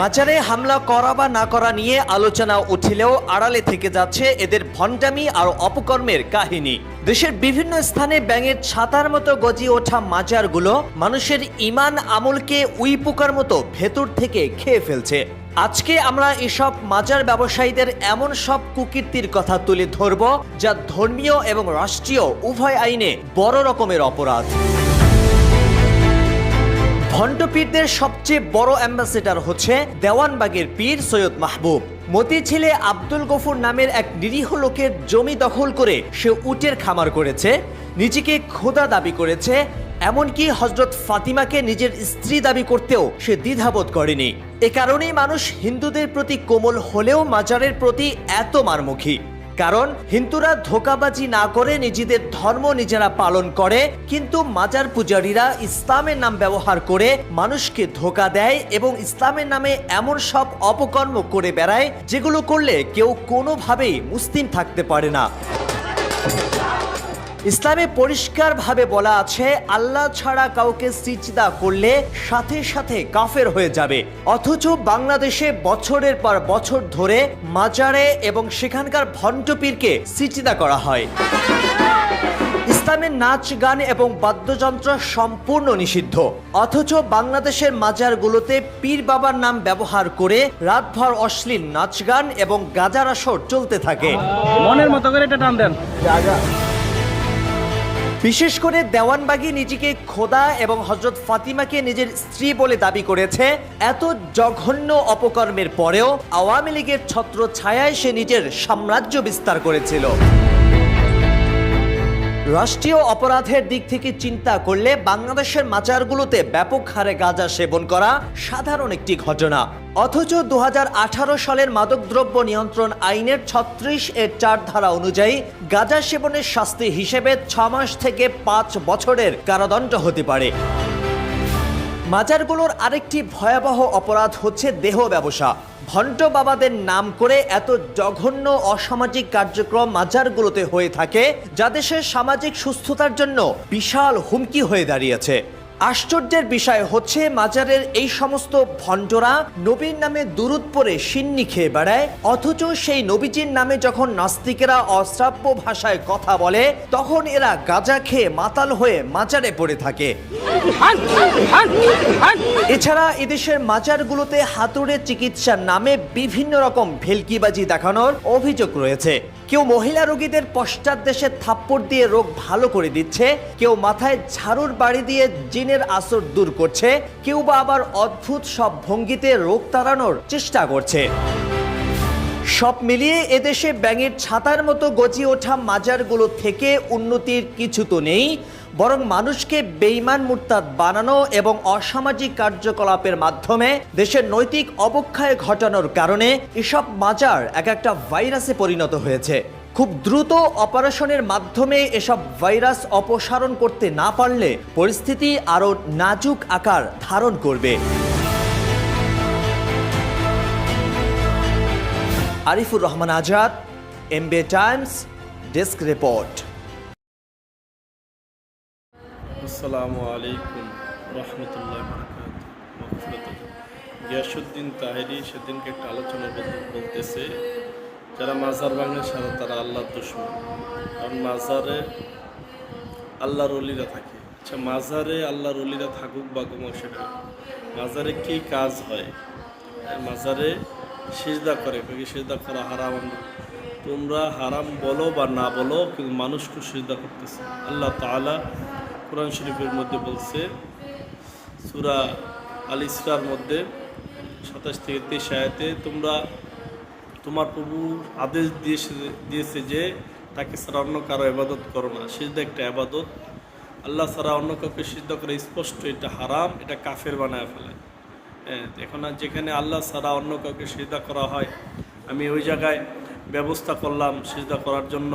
মাজারে হামলা করা বা না করা নিয়ে আলোচনা উঠিলেও আড়ালে থেকে যাচ্ছে এদের ভণ্ডামি আর অপকর্মের কাহিনী। দেশের বিভিন্ন স্থানে ব্যাঙের ছাতার মতো গজিয়ে ওঠা মাজারগুলো মানুষের ইমান আমলকে উই পোকার মতো ভেতর থেকে খেয়ে ফেলছে। আজকে আমরা এসব মাজার ব্যবসায়ীদের এমন সব কুকীর্তির কথা তুলে ধরব, যা ধর্মীয় এবং রাষ্ট্রীয় উভয় আইনে বড় রকমের অপরাধ। ভণ্ডপীরদের সবচেয়ে বড় অ্যাম্বাসেডর হচ্ছে দেওয়ানবাগের পীর সৈয়দ মাহবুব। মতি ছেলে আব্দুল গফুর নামের এক নিরীহ লোকের জমি দখল করে সে উটের খামার করেছে, নিজেকে খোদা দাবি করেছে, এমনকি হজরত ফাতিমাকে নিজের স্ত্রী দাবি করতেও সে দ্বিধাবোধ করেনি। এ কারণেই মানুষ হিন্দুদের প্রতি কোমল হলেও মাজারের প্রতি এত মারমুখী। কারণ হিন্দুরা ধোকাবাজি না করে নিজেদের ধর্ম নিজেরা পালন করে, কিন্তু মাজার পূজারীরা ইসলামের নাম ব্যবহার করে মানুষকে ধোকা দেয় এবং ইসলামের নামে এমন সব অপকর্ম করে বেড়ায় যেগুলো করলে কেউ কোনোভাবেই মুসলিম থাকতে পারে না। ইসলামে পরিষ্কারভাবে বলা আছে, আল্লাহ ছাড়া কাউকে সিজদা করলে সাথে সাথে কাফের হয়ে যাবে। অথচ বাংলাদেশে বছরের পর বছর ধরে মাজারে এবং সেখানকার ভণ্ডপীরকে সিজদা করা হয়। ইসলামের নাচ, গান এবং বাদ্যযন্ত্র সম্পূর্ণ নিষিদ্ধ। অথচ বাংলাদেশের মাজারগুলোতে পীর বাবার নাম ব্যবহার করে রাতভর অশ্লীল নাচ, গান এবং গাজার আসর চলতে থাকে। মনের মতো করে এটা টান দেন। বিশেষ করে দেওয়ানবাগি নিজেকে খোদা এবং হজরত ফাতিমাকে নিজের স্ত্রী বলে দাবি করেছে। এত জঘন্য অপকর্মের পরেও আওয়ামী লীগের ছত্র ছায়ায় সে নিজের সাম্রাজ্য বিস্তার করেছিল। রাষ্ট্রীয় অপরাধের দিক থেকে চিন্তা করলে বাংলাদেশের মাজারগুলোতে ব্যাপক হারে গাঁজা সেবন করা সাধারণ একটি ঘটনা। অথচ দু হাজার আঠারো সালের মাদকদ্রব্য নিয়ন্ত্রণ আইনের ছত্রিশ এর চার ধারা অনুযায়ী গাঁজা সেবনের শাস্তি হিসেবে ছ মাস থেকে পাঁচ বছরের কারাদণ্ড হতে পারে। মাজারগুলোর আরেকটি ভয়াবহ অপরাধ হচ্ছে দেহ ব্যবসা। ভণ্ড বাবাদের নাম করে এত জঘন্য অসামাজিক কার্যক্রম মাজারগুলোতে হয়ে থাকে, যা দেশের সামাজিক সুস্থতার জন্য বিশাল হুমকি হয়ে দাঁড়িয়েছে। আশ্চর্যের বিষয় হচ্ছে, মাজারের এই সমস্ত ভণ্ডরা নবীর নামে দুরুদ পরে সিন্নি খেয়ে বেড়ায়, অথচ সেই নবীজির নামে যখন নাস্তিকেরা অশ্রাব্য ভাষায় কথা বলে, তখন এরা গাঁজা খেয়ে মাতাল হয়ে মাজারে পড়ে থাকে। এছাড়া এদেশের মাচারগুলোতে হাতুড়ে চিকিৎসার নামে বিভিন্ন রকম ভেলকিবাজি দেখানোর অভিযোগ রয়েছে। কেউ মহিলা রোগীদের পশ্চাৎ দেশে থাপ্পড় দিয়ে রোগ ভালো করে দিচ্ছে, কেউ মাথায় ঝাড়ুর বাড়ি দিয়ে জিনের আসর দূর করছে, কেউ বা আবার অদ্ভুত সব ভঙ্গিতে রোগ তাড়ানোর চেষ্টা করছে। সব মিলিয়ে এদেশে ব্যাঙের ছাতার মতো গজিয়ে ওঠা মাজারগুলো থেকে উন্নতির কিছু তো নেই, বরং মানুষকে বেইমান মুরতাদ বানানো এবং অসামাজিক কার্যকলাপের মাধ্যমে দেশের নৈতিক অবক্ষয় ঘটানোর কারণে এসব মাজার এক একটা ভাইরাসে পরিণত হয়েছে। খুব দ্রুত অপারেশনের মাধ্যমে এসব ভাইরাস অপসারণ করতে না পারলে পরিস্থিতি আরও নাজুক আকার ধারণ করবে। Arifur Rahman Azad MBA Times desk report আসসালামু আলাইকুম রহমতুল্লাহ গিয়াসুদ্দিন তাহেরি সেদিনকে একটা আলোচনার বলতেছে, যারা মাজার ভাঙে সারা তারা আল্লাহর দুশ্মন। কারণ মাজারে আল্লাহর অলিরা থাকে। আচ্ছা মাজারে আল্লাহর অলিরা থাকুক বা ঘুমাক সেটা মাজারে কি কাজ হয়, মাজারে সিজদা করে কি সিজদা করা হারাম? তোমরা হারাম বলো বা না বলো কিন্তু মানুষকে সিজদা করতেছে। আল্লাহ তাআলা কোরআন শরীফের মধ্যে বলছে সুরা আল ইসরার মধ্যে সাতাশ থেকে তেইশ আয়াতে তোমরা তোমার প্রভু আদেশ দিয়েছে দিয়েছে যে তাকে ছাড়া অন্য কারও আবাদত করো না। সিজদা একটা আবাদত আল্লাহ ছাড়া অন্য কাউকে সিদ্ধ করে স্পষ্ট এটা হারাম এটা কাফের বানায় ফেলে। হ্যাঁ, এখন যেখানে আল্লাহ ছাড়া অন্য কাউকে সিজদা করা হয়, আমি ওই জায়গায় ব্যবস্থা করলাম সিজদা করার জন্য।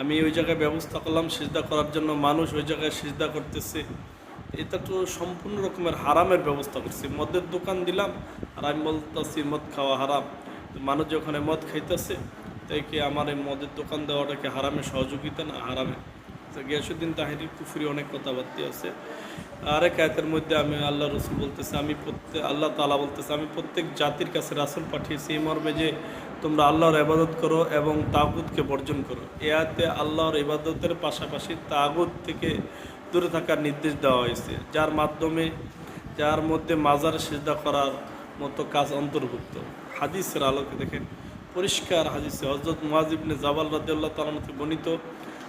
আমি ওই জায়গায় ব্যবস্থা করলাম সিজদা করার জন্য, মানুষ ওই জায়গায় সিজদা করতেছে। এটা তো সম্পূর্ণ রকমের হারামের ব্যবস্থা করছি। মদের দোকান দিলাম, আর আমি বলতেছি মদ খাওয়া হারাম। মানুষ যখন মদ খাইতেছে, তাই কি আমার এই মদের দোকান দেওয়াটাকে হারামে সহযোগিতা না হারামে গিয়াসুদ্দিন তাহিরির কুফুরি অনেক কথাবার্তা আছে। আরেক আয়তের মধ্যে আমি আল্লাহ রসুল বলতেছি, আমি প্রত্যেক আল্লাহ তালা বলতেছে, আমি প্রত্যেক জাতির কাছে রাসুল পাঠিয়েছি, এই মর্মে যে তোমরা আল্লাহর ইবাদত করো এবং তাগুদকে বর্জন করো। এ আয়াতে আল্লাহর ইবাদতের পাশাপাশি তাগুত থেকে দূরে থাকার নির্দেশ দেওয়া হয়েছে, যার মাধ্যমে যার মধ্যে মাজার সেজদা করার মতো কাজ অন্তর্ভুক্ত। হাদিসের আলোকে দেখেন, পরিষ্কার হাদিসে হজরত মুয়াজিবনে জাবাল রাদিয়াল্লাহু তাআলা বর্ণিত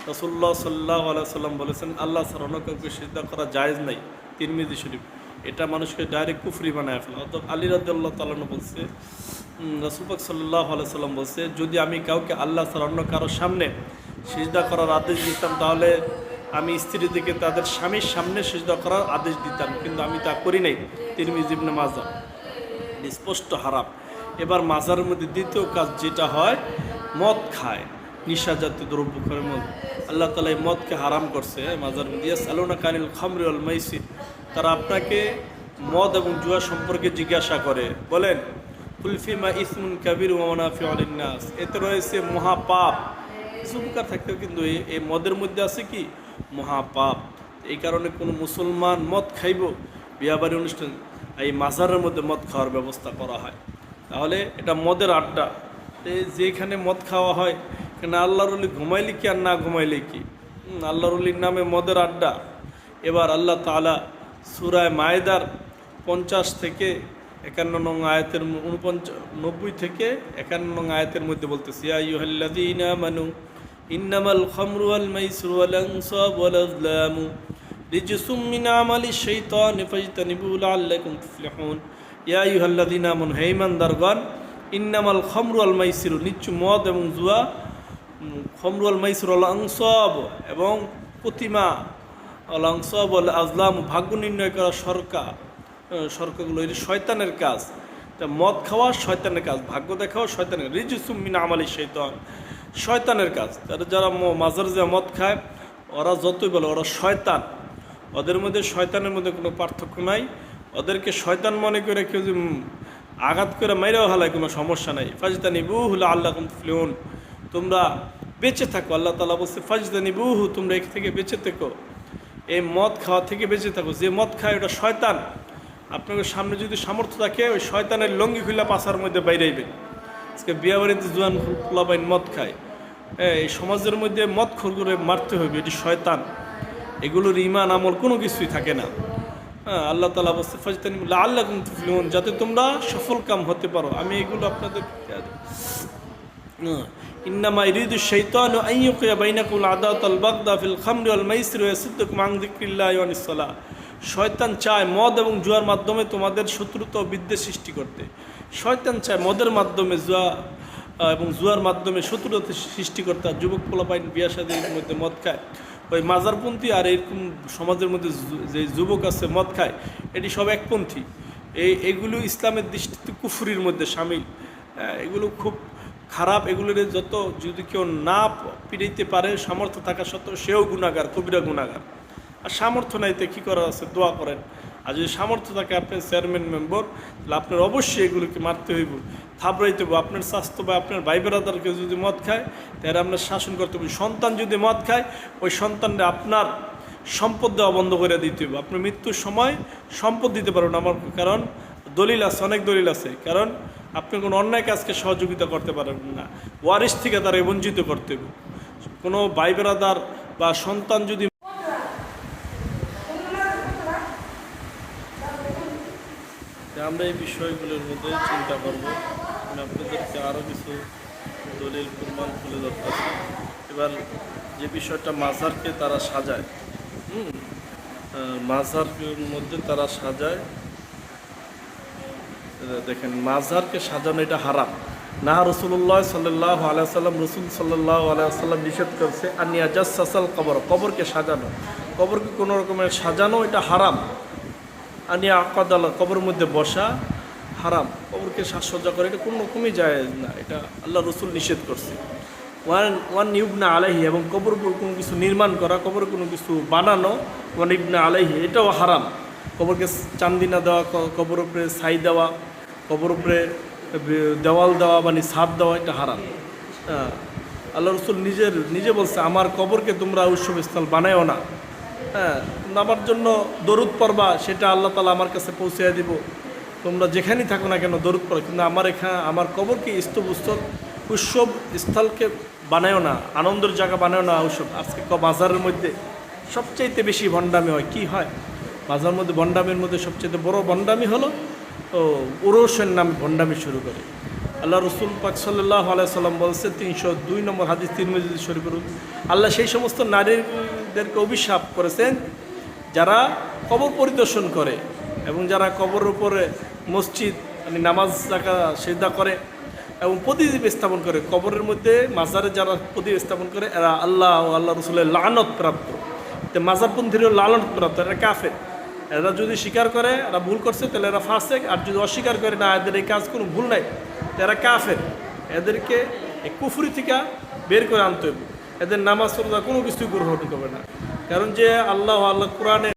রাসূলুল্লাহ সাল্লাহ আলাইহি সাল্লাম বলেছেন, আল্লাহ কাউকে সিজদা করা জায়েজ নাই। তিরমিজি শরীফ। এটা মানুষকে ডাইরেক্ট কুফরি বানায় ফেলে। অর্থাৎ আলী রাদিয়াল্লাহু তাআলা বলছে রাসূল পাক সাল্লাল্লাহু আলাইহি সাল্লাম বলছে, যদি আমি কাউকে আল্লাহ অন্য কারোর সামনে সিজদা করার আদেশ দিতাম, তাহলে আমি স্ত্রীদেরকে তাদের স্বামীর সামনে সিজদা করার আদেশ দিতাম, কিন্তু আমি তা করি নাই। তিরমিজি ইবনে মাজা স্পষ্ট হারাপ এবার মাজারের মধ্যে দ্বিতীয় কাজ যেটা হয়, মদ খায়। নিশা জাতীয় দ্রব্য করে মদ আল্লাহ তালা এই মদকে হারাম করছে। মাজার ইয়াস আলোনা কানিল খামরি আল মাইসির। তারা আপনাকে মদ এবং জুয়া সম্পর্কে জিজ্ঞাসা করে। বলেন কুলফিমা ইসমুন কাবির ওমানাফি আলিনাস এতে রয়েছে মহাপাপ। কিছু উপকার থাকতেও কিন্তু এই- মদের মধ্যে আছে কি? মহাপাপ। এই কারণে কোনো মুসলমান মদ খাইব, বিয়াবাড়ি অনুষ্ঠান এই মাজারের মধ্যে মদ খাওয়ার ব্যবস্থা করা হয়। তাহলে এটা মদের আড্ডা। যেখানে মদ খাওয়া হয় এখানে আল্লাহর অলি ঘুমাইলে কি আর না ঘুমাইলে কি? আল্লাহর নামে মদের আড্ডা। এবার আল্লাহ তাআলা সুরায় মায়েদার পঞ্চাশ থেকে একান্ন নং আয়াতের উনপঞ্চাশ নব্বই থেকে একান্ন নং আয়াতের মধ্যে বলতেছি আইয়ুহাল্লাযীনা আমানু, ইন্নামাল খামরু ওয়াল মাইসিরু ওয়াল আনসাব মিন ইন্নামাল খামরু ওয়াল মাইসিরু মদ এবং জুয়া উম, খমরু আল মাইসুর আল এবং প্রতিমা আল আজলাম ভাগ্য নির্ণয় করা সরকার সরকারগুলো এটি শয়তানের কাজ। তা মদ খাওয়া শয়তানের কাজ ভাগ্য দেখাও শয়তানের রিজুসুম মিন আমালি শৈতান শয়তানের কাজ। তারা যারা মাজার যে মদ খায় ওরা যতই বলে ওরা শয়তান। ওদের মধ্যে শয়তানের মধ্যে কোনো পার্থক্য নাই। ওদেরকে শয়তান মনে করে কেউ আঘাত করে মাইরেও হালায় কোনো সমস্যা নাই। ফাজতানি বুহুল আল্লাহ ফ্লিউন তোমরা বেঁচে থাকো আল্লাহ তালা বলছে ফাজদানি বুহু তোমরা এর থেকে বেঁচে থেকো। এই মদ খাওয়া থেকে বেঁচে থাকো। যে মদ খায় ওটা শয়তান। আপনাদের সামনে যদি সামর্থ্য থাকে ওই শয়তানের লঙ্গি খুলে পাশার মধ্যে বাইরেইবেন আজকে বিয়া বাড়িতে জোয়ান পোলাবাইন মদ খায়। হ্যাঁ, এই সমাজের মধ্যে মদ খোর করে মারতে হবে এটি শয়তান। এগুলোর ইমান আমল কোনো কিছুই থাকে না। হ্যাঁ আল্লাহ তালা বলছে ফাজতানি আল্লাহ যাতে তোমরা সফল কাম হতে পারো। আমি এগুলো আপনাদের إنما يريد الشيطان أن يوقع بينكم العداوة والبغضاء في الخمر والميسر ويصدكم عن ذكر الله وعن الصلاة শয়তান চায় মদ এবং জুয়ার মাধ্যমে তোমাদের শত্রুতা ও বিদ্বেষ সৃষ্টি করতে শয়তান চায় মদের মাধ্যমে জুয়া আহ, এবং জুয়ার মাধ্যমে শত্রুতা সৃষ্টি করতে আর যুবক পোলাপাইন বিয়া শাদীর মধ্যে মদ খায় ওই মাজারপন্থী আর এরকম সমাজের মধ্যে জু- যে যুবক আছে মদ খায় এটি সব একপন্থী এই এগুলো ইসলামের দৃষ্টিতে কুফুরির মধ্যে সামিল আহ, এগুলো খুব খারাপ, এগুলোর যত যদি কেউ না পিড়াইতে পারে, সামর্থ্য থাকা সত্ত্বেও সেও গুণাগার কবিরা গুণাগার আর সামর্থ্য নাইতে কী করার আছে? দোয়া করেন। আর যদি সামর্থ্য থাকে আপনার চেয়ারম্যান, মেম্বার, তাহলে আপনার অবশ্যই এগুলোকে মারতে হইব, থাবড়াইতে হইব। আপনার স্বাস্থ্য বা আপনার ভাই বেড়াদারকে যদি মদ খায়, তাহলে আপনার শাসন করতে হবে। সন্তান যদি মদ খায়, ওই সন্তানরা আপনার সম্পদ দেওয়া বন্ধ করে দিতে হবে আপনার মৃত্যুর সময় সম্পদ দিতে পারবেন আমার কারণ, দলিল আছে, অনেক দলিল আছে। কারণ আপনি কোনো অন্যায় কাজকে সহযোগিতা করতে পারবেন না। ওয়ারিশ থেকে তারা বঞ্চিত করতে কোনো ভাই বেড়াদার বা সন্তান যদি আমরা এই বিষয়গুলোর মধ্যে চিন্তা করব। আপনাদেরকে আরও কিছু দলিল, প্রমাণ তুলে ধরতেছি এবার যে বিষয়টা মাজারকে তারা সাজায়, হুম মাজারের মধ্যে তারা সাজায় দেখেন, মাজারকে সাজানো এটা হারাম। না রসুল্লাহ সাল্লাহ আলাইসাল্লাম রসুল সাল্লাহ আলাইসাল্লাম নিষেধ করছে আর নিয়াজাস সাসাল কবর, কবরকে সাজানো। কবরকে কোনো রকমের সাজানো এটা হারাম। আনিয়া আকাদাল, কবরের মধ্যে বসা হারাম। কবরকে সাজসজ্জা করে, এটা কোনো রকমই যায় না। এটা আল্লাহ রসুল নিষেধ করছে। ওয়ান ওয়ান ইবনা আলাইহি, এবং কবর কোনো কিছু নির্মাণ করা, কবর কোনো কিছু বানানো, ওয়ান ইবনা আলাইহি, এটাও হারাম। কবরকে চান্দিনা দেওয়া কবর উপরে ছাই দেওয়া কবর উপরে দেওয়াল দেওয়া মানে ছাদ দেওয়া এটা হারাম। হ্যাঁ। আল্লাহ রসুল নিজের, নিজে বলছে, আমার কবরকে তোমরা উৎসবস্থল বানায়ও না। হ্যাঁ। আমার জন্য দরুদ পড়বা, সেটা আল্লাহ তালা আমার কাছে পৌঁছে দিব। তোমরা যেখানেই থাকো না কেন দরুদ পড়ো। কিন্তু আমার এখানে আমার কবরকে স্তব উৎসব উৎসব স্থলকে বানায়ও না, আনন্দের জায়গা বানায়ও না উৎসব। আজকে বাজারের মধ্যে সবচাইতে বেশি ভণ্ডামি হয়, কি হয়? বাজারের মধ্যে, ভণ্ডামির মধ্যে সবচেয়ে বড় ভণ্ডামি হলো ও উরসের নামে ভণ্ডামি শুরু করে। আল্লাহ রসুল পাক সাল্লাহ আলাইসাল্লাম বলছে, তিনশো দুই নম্বর হাদিস তিন মজিদ শরীফ আল্লাহ সেই সমস্ত নারীদেরকে অভিশাপ করেছেন, যারা কবর পরিদর্শন করে এবং যারা কবরের উপরে মসজিদ মানে নামাজ জায়গা সেদা করে এবং প্রদীপ স্থাপন করে, কবরের মধ্যে মাজারে যারা প্রদীপ স্থাপন করে, এরা আল্লাহ ও আল্লাহ রসুলের লানত প্রাপ্ত। তো মাজারপন্থীরও লালন প্রাপ্ত, এরা কাফের। এরা যদি স্বীকার করে, এরা ভুল করছে, তাহলে এরা ফাঁসেক। আর যদি অস্বীকার করে, না, এদের এই কাজ কোনো ভুল নাই এরা কাফের। এদেরকে এই কুফুরি থেকে বের করে আনতে হবে। এদের নামাজ রোজা কোনো কিছুই গ্রহণ করবে না। কারণ যে আল্লাহ আল্লাহ কোরআনে